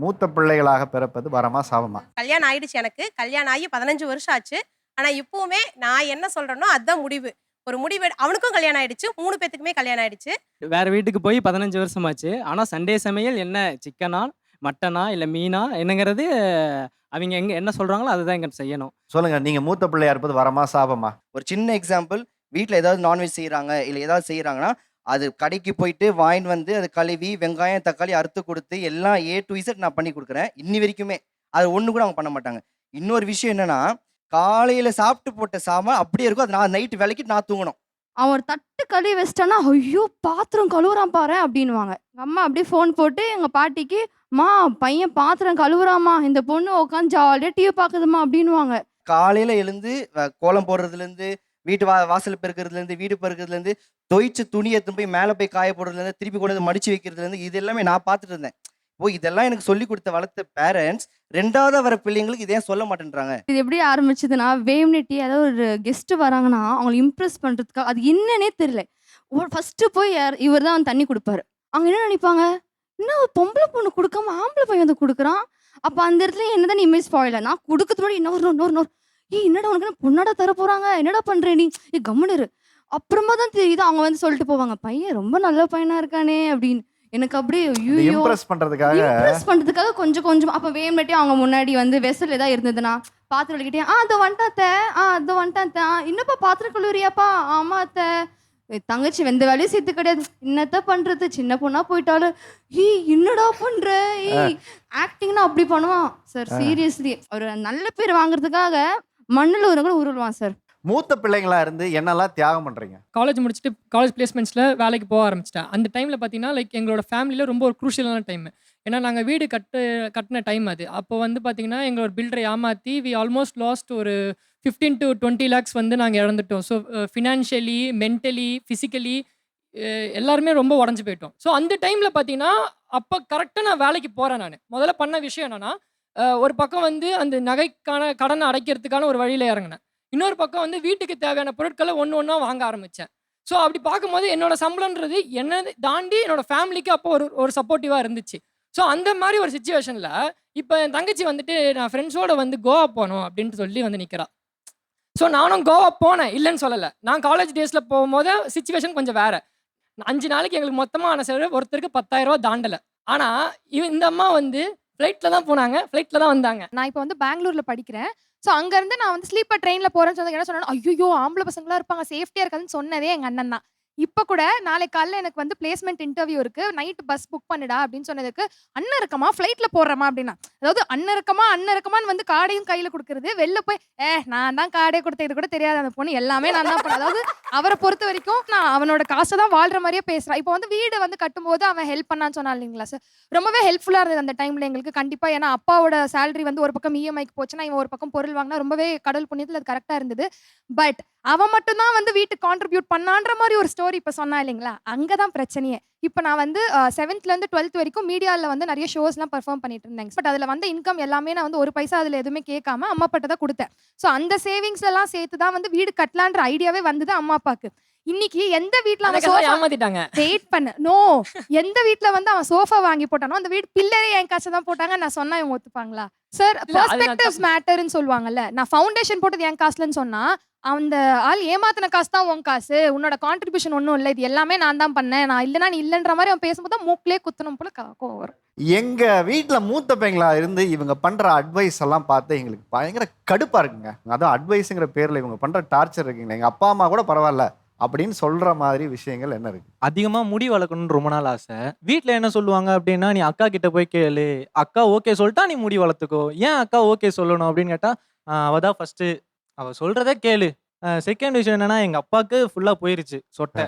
மூத்த பிள்ளைகளாக பிறப்பது வரமா சாபமா கல்யாணம் ஆயிடுச்சு எனக்கு. கல்யாணம் ஆகி பதினஞ்சு வருஷம் ஆச்சு. ஆனா இப்பவுமே நான் என்ன சொல்றேனோ அதுதான் முடிவு. ஒரு முடிவு எடு- அவனுக்கும் கல்யாணம் ஆயிடுச்சு மூணு பேத்துக்குமே கல்யாணம் ஆயிடுச்சு. வேற வீட்டுக்கு போய் பதினஞ்சு வருஷமாச்சு. ஆனா சண்டே சமையல் என்ன சிக்கனா மட்டனா இல்ல மீனா என்னங்கிறது அவங்க எங்க என்ன சொல்றாங்களோ அதுதான் இங்க செய்யணும். சொல்லுங்க நீங்க மூத்த பிள்ளையா இருப்பது வரமா சாபமா ஒரு சின்ன எக்ஸாம்பிள் வீட்டில் ஏதாவது நான்வெஜ் செய்கிறாங்க இல்லை ஏதாவது செய்கிறாங்கன்னா அது கடைக்கு போயிட்டு வாங்கிட்டு வந்து அது கழுவி வெங்காயம் தக்காளி அறுத்து கொடுத்து எல்லாம் ஏ டு இசட் நான் பண்ணி கொடுக்குறேன். இன்னி வரைக்குமே அது ஒன்று கூட அவங்க பண்ண மாட்டாங்க. இன்னொரு விஷயம் என்னன்னா காலையில் சாப்பிட்டு போட்ட சாமான் அப்படியே இருக்கும். அது நான் நைட்டு விலைக்கு நான் தூங்கணும். அவன் ஒரு தட்டு கழுவி வச்சிட்டானா ஐயோ பாத்திரம் கழுவுறான் பாரு அப்படின்னுவாங்க. எங்க அம்மா அப்படியே ஃபோன் போட்டு எங்க பாட்டிக்கு மா பையன் பாத்திரம் கழுவுறாமா இந்த பொண்ணு உட்காந்து ஜாலியாக டிவி பார்க்குதுமா அப்படின்னுவாங்க. காலையில் எழுந்து கோலம் போடுறதுலேருந்து வீட்டு வா வாசல் பெருக்கிறதுலேருந்து வீடு பெருக்கிறதுலேருந்து தொய்ச்சு துணி எடுத்து போய் மேலே போய் காய போடுறதுலேருந்து திருப்பி கொண்டு வந்து மடிச்சு வைக்கிறதுலேருந்து இது எல்லாமே நான் பார்த்துட்டு இருந்தேன். ஓ இதெல்லாம் எனக்கு சொல்லி கொடுத்த வளர்த்த பேரண்ட்ஸ் ரெண்டாவது வர பிள்ளைங்களுக்கு இதே சொல்ல மாட்டேன்றாங்க. இது எப்படி ஆரம்பிச்சதுன்னா வேம்னிட்டி ஏதாவது ஒரு கெஸ்ட் வராங்கன்னா அவங்களை இம்ப்ரெஸ் பண்ணுறதுக்காக அது என்னன்னே தெரியல. ஃபஸ்ட்டு போய் யார் இவர் தான் வந்து தண்ணி கொடுப்பாரு. அவங்க என்ன நினைப்பாங்க? இன்னும் ஒரு பொம்பளை பொண்ணு கொடுக்காம ஆம்பளை பையன் வந்து கொடுக்குறான்? அப்போ அந்த இடத்துல என்னதான் இமேஜ் ஸ்பாயில் நான் கொடுக்கறதோட இன்னொரு இன்னொரு இன்னொரு ஏய் என்னடா உனக்கு பொண்ணாடா தர போறாங்க? என்னடா பண்ற நீ? ஏ கம்முனு அப்புறமா தான் தெரியுது அவங்க வந்து சொல்லிட்டு போவாங்க பையன் ரொம்ப நல்ல பையனா இருக்கானே அப்படின்னு. எனக்கு அப்படியே ஐயோ இம்ப்ரெஸ் பண்றதுக்காக. இம்ப்ரெஸ் பண்றதுக்காக கொஞ்சம் கொஞ்சம் அப்ப வேம்பட்டி அவங்க முன்னாடி வந்து வெசல் ஏதாவது இருந்ததுன்னா பாத்திரம் வலிக்கிட்டே ஆ அதோ வந்துட்டாத்த ஆ அதோ வந்துட்டாத்த ஆ என்னப்பா பாத்திரம் கழுவுறியாப்பா? ஆமா அத்தை. தங்கச்சி வெந்த வேலையும் சேர்த்து கிடையாது. என்னத்த பண்றது? சின்ன பொண்ணா போயிட்டாலும். ஏய் என்னடா பண்ற? ஏய் ஆக்டிங்னா அப்படி பண்ணுவான். சார் சீரியஸ்லி ஒரு நல்ல பேர் வாங்குறதுக்காக மண்ணுல ஒரு கூட உருளுவான் சார் மூத்த பிள்ளைங்களா இருந்து என்னெல்லாம் தியாகம் பண்றீங்க? காலேஜ் முடிச்சுட்டு காலேஜ் பிளேஸ்மெண்ட்ஸில் வேலைக்கு போக ஆரம்பிச்சிட்டேன். அந்த டைமில் பார்த்தீங்கன்னா லைக் எங்களோட ஃபேமிலியில் ரொம்ப ஒரு குரூஷியலான டைம் ஏன்னா நாங்கள் வீடு கட்டு கட்டின டைம் அது. அப்போ வந்து பார்த்தீங்கன்னா எங்களோட பில்டரை ஏமாற்றி வி ஆல்மோஸ்ட் லாஸ்ட் ஒரு ஃபிஃப்டீன் டு டுவெண்ட்டி லேக்ஸ் வந்து நாங்கள் இழந்துட்டோம். ஸோ ஃபினான்ஷியலி மென்டலி ஃபிசிக்கலி எல்லாருமே ரொம்ப உடஞ்சி போயிட்டோம். ஸோ அந்த டைமில் பார்த்தீங்கன்னா அப்போ கரெக்டாக நான் வேலைக்கு போகிறேன் நான். முதல்ல பண்ண விஷயம் என்னென்னா ஒரு பக்கம் வந்து அந்த நகைக்கான கடனை அடைக்கிறதுக்கான ஒரு வழியில் இறங்கினேன். இன்னொரு பக்கம் வந்து வீட்டுக்கு தேவையான பொருட்களை ஒன்று ஒன்றா வாங்க ஆரம்பித்தேன் ஸோ அப்படி பார்க்கும்போது என்னோட சம்பளம்ன்றது என்ன தாண்டி என்னோட ஃபேமிலிக்கு அப்போ ஒரு ஒரு சப்போர்ட்டிவாக இருந்துச்சு. ஸோ அந்த மாதிரி ஒரு சுச்சுவேஷனில் இப்போ என் தங்கச்சி வந்துட்டு நான் ஃப்ரெண்ட்ஸோடு வந்து கோவா போகணும் அப்படின்ட்டு சொல்லி வந்து நிற்கிறா ஸோ நானும் கோவா போனேன். இல்லைன்னு சொல்லலை. நான் காலேஜ் டேஸில் போகும்போது சுச்சுவேஷன் கொஞ்சம் வேறு. அஞ்சு நாளைக்கு எங்களுக்கு மொத்தமான செலவு ஒருத்தருக்கு பத்தாயிரம் தாண்டலை. ஆனால் இவ இந்த அம்மா வந்து ஃப்ளைட்டில் தான் போனாங்க. ஃப்ளைட்டில் தான் வந்தாங்க. நான் இப்போ வந்து பெங்களூரில் படிக்கிறேன். ஸோ அங்கேருந்து நான் வந்து ஸ்லீப்பர் ட்ரெயினில் போகிறேன்னு சொன்னது என்ன சொன்னேன் ஐயோ ஆம்பளை பசங்களாக இருப்பாங்க. சேஃப்டியாக இருக்காதுன்னு சொன்னதே எங்கள் அண்ணன் தான். இப்போ கூட நாளைக்கு காலைல எனக்கு வந்து பிளேஸ்மெண்ட் இன்டர்வியூ இருக்கு. நைட் பஸ் புக் பண்ணுடா அப்படின்னு சொன்னதுக்கு அண்ணன் இருக்கமா? ஃப்ளைட்ல போடுறமா அப்படின்னா. அதாவது அண்ணன் இருக்கமா? அண்ணன் இருக்கமான்னு வந்து கார்டையும் கையில கொடுக்கறது. வெளில போய் ஏ நான் தான் காடே கொடுத்தது இது கூட தெரியாது அந்த பொண்ணு. எல்லாமே நான் தான் அதாவது அவரை பொறுத்த வரைக்கும் நான் அவனோட காசை தான் வாழ்ற மாதிரியே பேசுறான் இப்போ வந்து வீடு வந்து கட்டும்போது அவன் ஹெல்ப் பண்ணான்னு சொன்னான் இல்லைங்களா சார் ரொம்பவே ஹெல்ப்ஃபுல்லாக இருந்தது அந்த டைமில் எங்களுக்கு. கண்டிப்பாக ஏன்னா அப்பாவோட சேலரி வந்து ஒரு பக்கம் இஎம்ஐக்கு போச்சுன்னா இவன் ஒரு பக்கம் பொருள் வாங்கினா ரொம்பவே கடவுள் புண்ணியத்தில் அது கரெக்டாக இருந்தது. பட் அவன் மட்டும்தான் வந்து வீட்டுக்கு கான்ட்ரிபியூட் பண்ணான்ற மாதிரி ஒரு ஸ்டோரி இப்போ சொன்னா இல்லைங்களா? அங்கே தான் பிரச்சனையே. இப்போ நான் வந்து செவன்த்லேருந்து டுவெல்த் வரைக்கும் மீடியாவில் வந்து நிறைய ஷோஸ்லாம் பெர்ஃபார்ம் பண்ணிட்டு இருந்தேன் பட் அதில் வந்து இன்கம் எல்லாமே நான் வந்து ஒரு பைசா அதில் எதுவுமே கேட்காம அம்மா அப்பாட்ட தான் கொடுத்தேன். ஸோ அந்த சேவிங்ஸ் எல்லாம் சேர்த்து தான் வந்து வீடு கட்டலான்ற ஐடியாவே வந்தது அம்மா அப்பாக்கு. இன்னைக்கு எந்த வீட்டில் அவன் ஏமாத்திட்டாங்க. வெயிட் பண்ணு. நோ எந்த வீட்ல வந்து அவன் சோஃபா வாங்கி போட்டானோ அந்த வீடு பில்லரே என் காசு தான் போட்டாங்க. நான் சொன்னா இவங்க ஒத்துப்பாங்களா? சார் பெர்ஸ்பெக்டிவ்ஸ் மேட்டர்னு சொல்லுவாங்கல்ல. நான் ஃபவுண்டேஷன் போட்டது என் காசுலன்னு சொன்னா அந்த ஆள் ஏமாத்தின காசு தான் உன் காசு. உன்னோட கான்ட்ரிபியூஷன் ஒன்றும் இல்லை. இது எல்லாமே நான் தான் பண்ணேன். நான் இல்லைனா நீ இல்லைன்ற மாதிரி அவன் பேசும்போது தான் மூக்கிலே குத்தணும் போல கோவம் வரும். எங்க வீட்ல மூத்த பையங்களா இருந்து இவங்க பண்ற அட்வைஸ் எல்லாம் பார்த்து எங்களுக்கு பயங்கர கடுப்பா இருக்குங்க. அதுவும் அட்வைஸுங்கிற பேர்ல இவங்க பண்ற டார்ச்சர் இருக்குங்களா. எங்க அப்பா அம்மா கூட பரவாயில்ல அப்படின்னு சொல்ற மாதிரி விஷயங்கள் என்ன இருக்கு? அதிகமா முடி வளர்க்கணும்னு ரொம்ப நாள் ஆசை. வீட்ல என்ன சொல்லுவாங்க அப்படின்னா நீ அக்கா கிட்ட போய் கேளு. அக்கா ஓகே சொல்லிட்டா நீ முடி வளர்த்துக்கோ. ஏன் அக்கா ஓகே சொல்லணும்? அப்படின்னு கேட்டா "ஆஹ் அவ தான் ஃபர்ஸ்ட் அவ சொல்றதே கேளு. செகண்ட் விஷயம் என்னன்னா எங்க அப்பாவுக்கு ஃபுல்லா போயிருச்சு சொட்டை.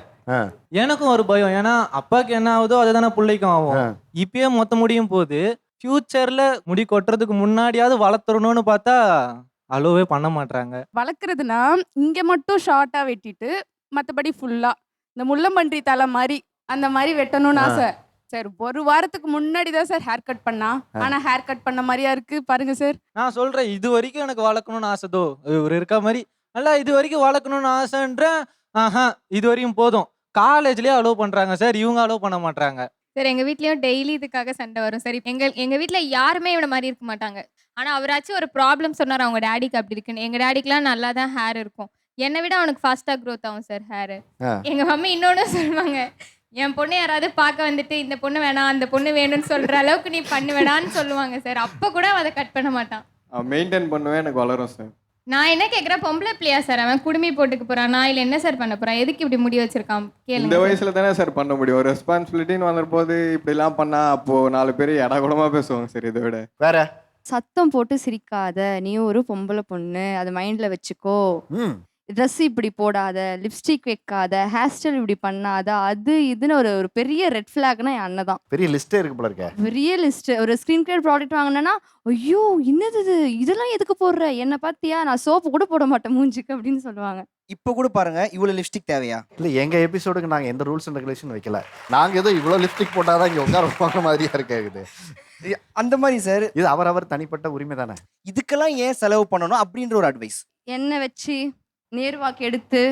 எனக்கும் ஒரு பயம். ஏன்னா அப்பாவுக்கு என்ன ஆகுதோ அதுதானே பிள்ளைக்கும் ஆகும். இப்பயே மொத்த முடியும் போது ஃபியூச்சர்ல முடி கொட்டுறதுக்கு முன்னாடியாவது வளர்த்துறணும்னு பார்த்தா அலோவே பண்ண மாட்டாங்க வளர்க்குறதுனா இங்கே மட்டும் ஷார்ட்டாக வெட்டிட்டு மற்றபடி ஃபுல்லாக இந்த முள்ளம்பன்றி தலை மாதிரி அந்த மாதிரி வெட்டணும்னு. ஆசை. சார் ஒரு வாரத்துக்கு முன்னாடி தான் சார் ஹேர் கட் பண்ணா. ஆனால் ஹேர் கட் பண்ண மாதிரியா இருக்கு பாருங்க சார். நான் சொல்றேன் இது வரைக்கும் எனக்கு வளர்க்கணும்னு ஆசைதோ இவர் இருக்க மாதிரி. அல்ல இது வரைக்கும் வளர்க்கணும்னு ஆசைன்றேன். ஆஹா இது வரையும் போதும். காலேஜ்லயே அலோவ் பண்றாங்க சார். இவங்க அலோவ் பண்ண மாட்டாங்க சார் எங்கள் வீட்லேயும் டெய்லி இதுக்காக சண்டை வரும் சரி. எங்கள் எங்கள் வீட்டில் யாருமே இவனை மாதிரி இருக்க மாட்டாங்க. ஆனால் அவராச்சும் ஒரு ப்ராப்ளம் சொன்னார் அவங்க டேடிக்கு அப்படி இருக்குன்னு. எங்கள் டேடிக்கெலாம் நல்லா தான் ஹேர் இருக்கும். என்னை விட அவனுக்கு ஃபாஸ்ட்டாக க்ரோத் ஆகும் சார் ஹேரு ஆ. எங்கள் மம்மி இன்னொன்று சொல்லுவாங்க. என் பொண்ணு யாராவது பார்க்க வந்துட்டு இந்த பொண்ணு வேணாம் அந்த பொண்ணு வேணும்னு சொல்கிற அளவுக்கு நீ பண்ணு வேணான்னு சொல்லுவாங்க சார் அப்போ கூட அதை கட் பண்ண மாட்டான். மெயின்டைன் பண்ணுவேன் எனக்கு வளரும் சார் நான் என்ன கேட்குறேன் பொம்பளை பிள்ளையா சார் அவன் குடுமி போட்டுக்க போறான். நான் இல்லை என்ன சார் பண்ண போறான்? எதுக்கு இப்படி முடி வச்சிருக்கான்? இந்த கேளுங்க sir. வயசுல தானே சார் பண்ண முடியும். ரெஸ்பான்சிபிலிட்டின்னு வந்தபோது இப்படிலாம் பண்ணா அப்போ நாலு பேர் இடகுடமா பேசுவாங்க சார் இதை விட. வேற? சத்தம் போட்டு சிரிக்காத. நீ ஒரு பொம்பளை பொண்ணு. அதை மைண்ட்ல வச்சுக்கோ. ம். ட்ரெஸ் இப்படி போடாத லிப்ஸ்டிக் வைக்காத ஹேர் ஸ்டைல் இப்படி பண்ணாத அது இதுன்னு ஒரு ஒரு பெரிய ரெட் ஃபிளாக்னா என் அண்ணன் தான். பெரிய லிஸ்டே இருக்கு போல இருக்க. பெரிய லிஸ்ட் ஒரு ஸ்க்ரீன் கிரியேட் ப்ராடக்ட் வாங்கினேன்னா ஐயோ என்னது இது? இதெல்லாம் எதுக்கு போடுற? என்ன பார்த்தியா? நான் சோப்பு கூட போட மாட்டேன் மூஞ்சிக்கு அப்படின்னு சொல்லுவாங்க. இப்போ கூட பாருங்க இவ்வளவு லிப்ஸ்டிக் தேவையா? இல்ல எங்க எபிசோடுக்கு நாங்க எந்த ரூல்ஸ் அண்ட் ரெகுலேஷன் வைக்கல. நாங்க ஏதோ இவ்வளவு லிப்ஸ்டிக் போட்டாதான் இங்க உட்கார வைப்பாங்க மாதிரியா இருக்காது அந்த மாதிரி சார் இது அவரவர் தனிப்பட்ட உரிமை தானே? இதுக்கெல்லாம் ஏன் செலவு பண்ணணும் அப்படின்ற ஒரு அட்வைஸ் எண்ணெய் வச்சு நேர்வாக்கு எடுத்து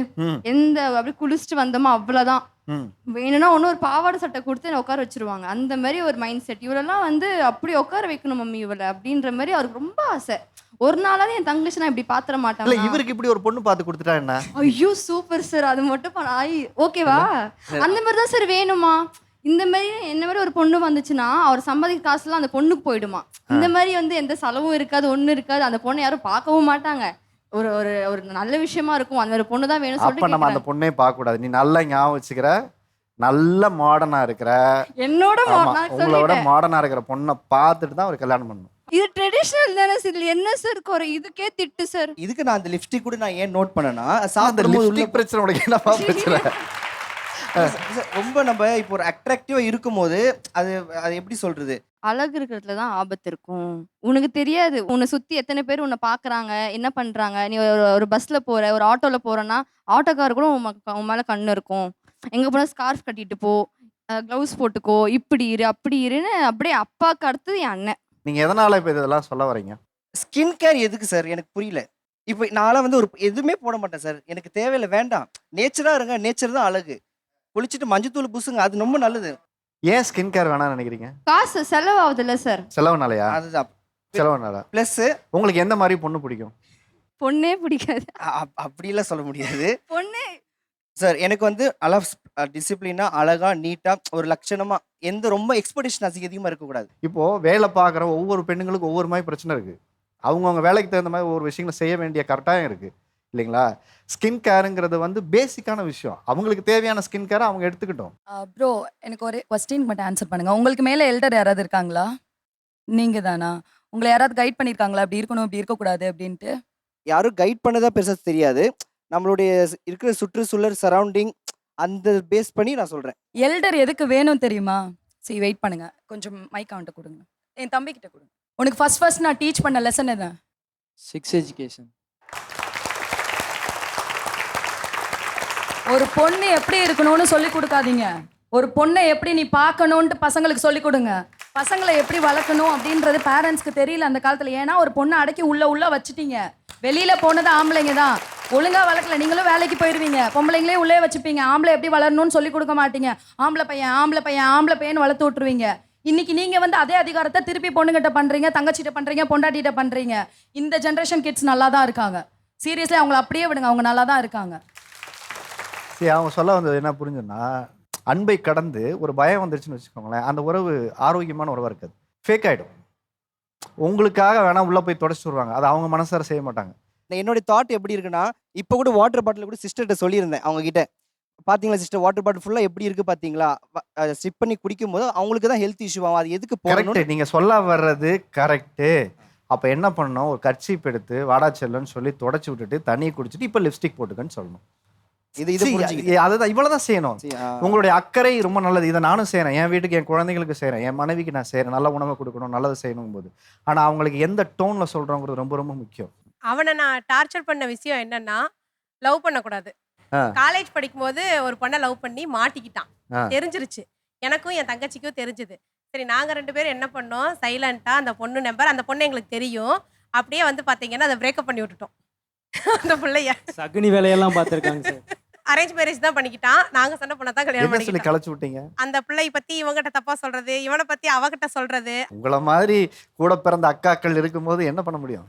எந்த அப்படி குளிச்சுட்டு வந்தோமோ அவ்வளோதான் ம். வேணும்னா ஒன்றும் ஒரு பாவாடை சட்டை கொடுத்து என்னை உட்கார வச்சிருவாங்க. அந்த மாதிரி ஒரு மைண்ட் செட் இவரெல்லாம் வந்து அப்படி உட்கார வைக்கணும் மம்மி இவளை அப்படின்ற மாதிரி அவருக்கு ரொம்ப ஆசை. ஒரு நாளாவது என் தங்கச்சி நான் இப்படி பாத்திர மாட்டேன் இவருக்கு இப்படி ஒரு பொண்ணு பார்த்து கொடுத்துட்டா என்ன? ஐயோ சூப்பர் சார் அது மட்டும் ஐ ஓகேவா அந்த மாதிரி தான் சார் வேணுமா? இந்த மாதிரி என்ன மாதிரி ஒரு பொண்ணு வந்துச்சுன்னா அவர் சம்பாதிக்க காசுலாம் அந்த பொண்ணுக்கு போயிடுமா? இந்த மாதிரி வந்து எந்த செலவும் இருக்காது ஒன்றும் இருக்காது. அந்த பொண்ணை யாரும் பார்க்கவும் மாட்டாங்க. ஒரு ஒரு ஒரு நல்ல விஷயமா இருக்கும். அந்த ஒரு பொண்ணு தான் வேணும் அப்ப சொல்லிட்டு நம்ம அந்த கேக்குறாங்க. பொண்ணே பார்க்க கூடாது நீ நல்லா ஞாபகம் வச்சுக்கிற. நல்ல மாடர்னா இருக்கிற. என்னோட ஆமா மோ- நான் உங்களை விட சொல்லிட்டேன். மாடர்னா இருக்கிற பொண்ணை பார்த்துட்டு தான் அவர் கல்யாணம் பண்ணணும். இது ட்ரெடிஷனல் தானே சார் இதுல என்ன சார் குறை இதுக்கே திட்டு சார் இதுக்கு நான் அந்த லிப்ஸ்டிக் கூட நான் ஏன் நோட் பண்ணேன்னா அந்த சாப்பிடும்போது உள்ள லிப்ஸ்டிக் பிரச்சனை உனக்கு என்னப்பா பிரச்சனை? சார், ரொம்ப நம்ம இப்போ ஒரு அட்ராக்டிவா இருக்கும்போது அது அது எப்படி சொல்றது? அழகு இருக்கிறதுல தான் ஆபத்து இருக்கும். உனக்கு தெரியாது. உன்னை சுத்தி எத்தனை பேர் உன்னை பாக்குறாங்க என்ன பண்றாங்க? நீ ஒரு ஒரு பஸ்ல போற ஒரு ஆட்டோல போறேன்னா ஆட்டோக்கார கூட உன் மக்க- உன் மேல கண்ணு இருக்கும். எங்க போனா ஸ்கார்ஃப் கட்டிட்டு போ. க்ளவுஸ் போட்டுக்கோ. இப்படி இரு அப்படி இருன்னு அப்படியே அப்பாவுக்கு அடுத்தது என் அண்ணன். நீங்க எதனால இப்ப இதெல்லாம் சொல்ல வரீங்க ஸ்கின் கேர் எதுக்கு சார் எனக்கு புரியல. இப்போ நான்லாம் வந்து ஒரு எதுவுமே போட மாட்டேன் சார் எனக்கு தேவையில்லை. வேண்டாம். நேச்சரா இருங்க. நேச்சர் தான் அழகு. குளிச்சுட்டு மஞ்சத்தூள் பூசுங்க. அது ரொம்ப நல்லது. ஏன் ஸ்கின் கேர் வேணாம்னு நினைக்கிறீங்க? காசு செலவாகுது இல்ல சார் செலவுனாலயா? அதுதான். செலவுனால? ப்ளஸ் உங்களுக்கு எந்த மாதிரி பொண்ணு பிடிக்கும்? பொண்ணே பிடிக்காது. அப்படிலாம் சொல்ல முடியாது. பொண்ணே. சார் எனக்கு வந்து அழகா டிசிப்ளினா அழகா நீட்டா ஒரு லட்சணமா எந்த ரொம்ப எக்ஸ்பெக்டேஷன் அதிகமாக இருக்கக்கூடாது. இப்போ வேலை பார்க்குற ஒவ்வொரு பெண்ணுங்களுக்கும் ஒவ்வொரு மாதிரி பிரச்சனை இருக்கு. அவங்கவுங்க வேலைக்கு தகுந்த மாதிரி ஒவ்வொரு விஷயங்களை செய்ய வேண்டிய கரெக்டாக இருக்கு. இல்லைங்களா? ஸ்கின் கேருங்கிறது வந்து பேசிக்கான விஷயம். அவங்களுக்கு தேவையான ஸ்கின் கேரை அவங்க எடுத்துக்கிட்டோம். ப்ரோ எனக்கு ஒரு கொஸ்டின் மட்டும் ஆன்சர் பண்ணுங்க. உங்களுக்கு மேலே எல்டர் யாராவது இருக்காங்களா? நீங்க தானா உங்களை யாராவது கைட் பண்ணியிருக்காங்களா அப்படி இருக்கணும் இப்படி இருக்கக்கூடாது அப்படின்ட்டு? யாரும் கைட் பண்ணதா பெருசாக தெரியாது. நம்மளுடைய இருக்கிற சுற்றுச்சூழல் சரௌண்டிங் அந்த பேஸ் பண்ணி நான் சொல்றேன். எல்டர் எதுக்கு வேணும் தெரியுமா? சரி வெயிட் பண்ணுங்க. கொஞ்சம் மைக் அவன்கிட்ட கொடுங்க. என் தம்பி கிட்ட கொடுங்க. உனக்கு ஃபர்ஸ்ட் ஃபர்ஸ்ட் நான் டீச் பண்ண லெசன் என்ன செக்ஸ் எஜுகேஷன் ஒரு பொண்ணு எப்படி இருக்கணும்னு சொல்லி கொடுக்காதீங்க. ஒரு பொண்ணை எப்படி நீ பார்க்கணுன்ட்டு பசங்களுக்கு சொல்லி கொடுங்க. பசங்களை எப்படி வளர்க்கணும் அப்படின்றது பேரண்ட்ஸ்க்கு தெரியல அந்த காலத்தில். ஏன்னா ஒரு பொண்ணை அடக்கி உள்ள உள்ள வச்சுட்டீங்க. வெளியில போனது ஆம்பளைங்க தான். ஒழுங்கா வளர்க்கல. நீங்களும் வேலைக்கு போயிருவீங்க. பொம்பளைங்களே உள்ளே வச்சுப்பீங்க. ஆம்பளை எப்படி வளரணும்னு சொல்லி கொடுக்க மாட்டீங்க. ஆம்பளை பையன் ஆம்பளை பையன் ஆம்பளை பையன் வளர்த்து விட்டுருவீங்க. இன்னைக்கு நீங்க வந்து அதே அதிகாரத்தை திருப்பி பொண்ணுங்கிட்ட பண்றீங்க தங்கச்சிட்ட பண்றீங்க பொண்டாட்டிகிட்ட பண்றீங்க. இந்த ஜென்ரேஷன் கிட்ஸ் நல்லா தான் இருக்காங்க. சீரியஸ்லி அவங்கள அப்படியே விடுங்க. அவங்க நல்லா தான் இருக்காங்க. சரி அவங்க சொல்ல வந்தது என்ன புரிஞ்சுன்னா அன்பை கடந்து ஒரு பயம் வந்துருச்சுன்னு வச்சுக்கோங்களேன் அந்த உறவு ஆரோக்கியமான உறவாக இருக்காது. ஃபேக் ஆகிடும் உங்களுக்காக வேணா உள்ளே போய் தொடச்சிட்டு வருவாங்க. அது அவங்க மனசார செய்ய மாட்டாங்க. நான் என்னுடைய தாட் எப்படி இருக்குன்னா இப்போ கூட வாட்டர் பாட்டில் கூட சிஸ்டர்கிட்ட சொல்லியிருந்தேன் அவங்க கிட்ட பாத்தீங்களா சிஸ்டர் வாட்டர் பாட்டில் ஃபுல்லாக எப்படி இருக்கு பாத்தீங்களா? ஸ்டிப் பண்ணி குடிக்கும் போது அவங்களுக்கு தான் ஹெல்த் இஷ்யூ ஆகும். அது எதுக்கு கரெக்ட் நீங்க சொல்ல வர்றது கரெக்டு அப்ப என்ன பண்ணணும்? ஒரு கர்ச்சீப் எடுத்து வாடா செல்லுன்னு சொல்லி தொடச்சி விட்டுட்டு தண்ணியை குடிச்சிட்டு இப்ப லிப்ஸ்டிக் போட்டுக்கன்னு சொல்லணும். இது இது அதுதான் இவ்வளவுதான் செய்யணும். உங்களுடைய அக்கறை ரொம்ப நல்லது. இதை நானும் செய்றேன். என் வீட்டுக்கு என் குழந்தைங்களுக்கு செய்றேன். என் மனைவிக்கு நான் செய்றேன். நல்ல உணவை கொடுக்கணும் நல்லது செய்யணும் போது ஆனா அவங்களுக்கு எந்த டோன்ல சொல்றோங்கிறது ரொம்ப ரொம்ப முக்கியம். அவனை நான் டார்ச்சர் பண்ண விஷயம் என்னன்னா லவ் பண்ணக்கூடாது. காலேஜ் படிக்கும்போது ஒரு பொண்ணை லவ் பண்ணி மாட்டிக்கிட்டான். தெரிஞ்சிருச்சு. எனக்கும் என் தங்கச்சிக்கும் தெரிஞ்சுது. சரி நாங்கள் ரெண்டு பேரும் என்ன பண்ணோம்? சைலண்ட்டாக அந்த பொண்ணு நம்பர் அந்த பொண்ணு எங்களுக்கு தெரியும். அப்படியே வந்து பார்த்தீங்கன்னா அதை பிரேக்கப் பண்ணி விட்டுட்டோம். அந்த பிள்ளைய. சகுனி வேலையெல்லாம் பார்த்துருக்காங்க சார். அரேஞ்ச் மேரேஜ் தான் பண்ணிக்கிட்டான். நாங்க சண்டை பண்ண தான் கல்யாணம் என்ன சொல்லி பண்ணிக்கிட்டோம். களைச்சு விட்டீங்க? அந்த பிள்ளை பத்தி இவங்கிட்ட தப்பா சொல்றது இவனை பத்தி அவகிட்ட சொல்றது. உங்களை மாதிரி கூட பிறந்த அக்காக்கள் இருக்கும்போது என்ன பண்ண முடியும்?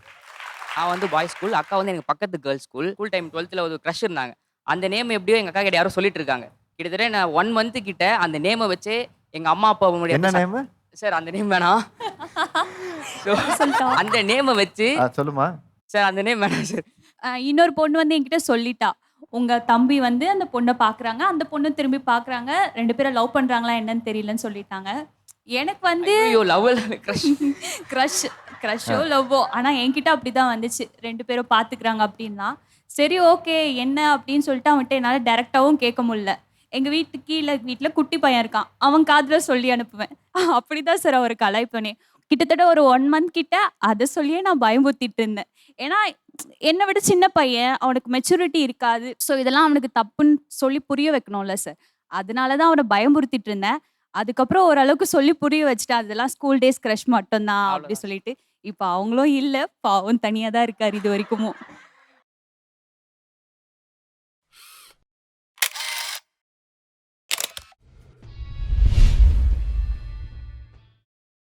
நான் வந்து பாய்ஸ் ஸ்கூல் அக்கா வந்து எனக்கு பக்கத்து கேர்ள்ஸ் ஸ்கூல் ஸ்கூல் டைம் டுவெல்த்தில் ஒரு க்ரஷ் இருந்தாங்க. அந்த நேம் எப்படியோ எங்கள் அக்கா கிட்ட யாரோ சொல்லிட்டு இருக்காங்க கிட்டத்தட்ட நான் ஒன் மந்த்து கிட்ட அந்த நேமை வச்சு எங்கள் அம்மா அப்பா என்ன முடியாது நேம் சார் அந்த நேம் வேணாம். So, அந்த நேமை வச்சு சொல்லுமா சார் அந்த நேம் வேணாம் சார். இன்னொரு பொண்ணு வந்து என்கிட்ட சொல்லிட்டா. உங்க தம்பி வந்து அந்த பொண்ணை பாக்குறாங்க. அந்த பொண்ணு திரும்பி பாக்குறாங்க. ரெண்டு பேரும் லவ் பண்றாங்களா என்னன்னு தெரியலன்னு சொல்லிட்டாங்க. எனக்கு வந்து லவ் க்ரஷ் க்ரஷ் க்ரஷோ லவ்வோ ஆனா என்கிட்ட அப்படிதான் வந்துச்சு. ரெண்டு பேரும் பாத்துக்கிறாங்க அப்படின்னா. சரி ஓகே என்ன அப்படின்னு சொல்லிட்டு அவன்கிட்ட என்னால் டேரெக்டாகவும் கேட்க முடியல. எங்க வீட்டுக்கு கீழே வீட்டில் குட்டி பையன் இருக்கான். அவன் காதுல சொல்லி அனுப்புவேன். அப்படிதான் சார் அவர் கலாய்ப்பனே. கிட்டத்தட்ட ஒரு ஒன் மந்த் கிட்ட அதை சொல்லியே நான் பயமுறுத்திட்டு இருந்தேன். ஏன்னா என்னை விட சின்ன பையன் அவனுக்கு மெச்சூரிட்டி இருக்காது. ஸோ இதெல்லாம் அவனுக்கு தப்புன்னு சொல்லி புரிய வைக்கணும்ல சார் அதனால தான் அவனை பயமுறுத்திட்டு இருந்தேன். அதுக்கப்புறம் ஓரளவுக்கு சொல்லி புரிய வச்சுட்டேன். அதெல்லாம் ஸ்கூல் டேஸ் க்ரஷ் மட்டும்தான் அப்படி சொல்லிட்டு. இப்போ அவங்களும் இல்லை பாவம் தனியாக தான் இருக்கார் இது வரைக்கும்.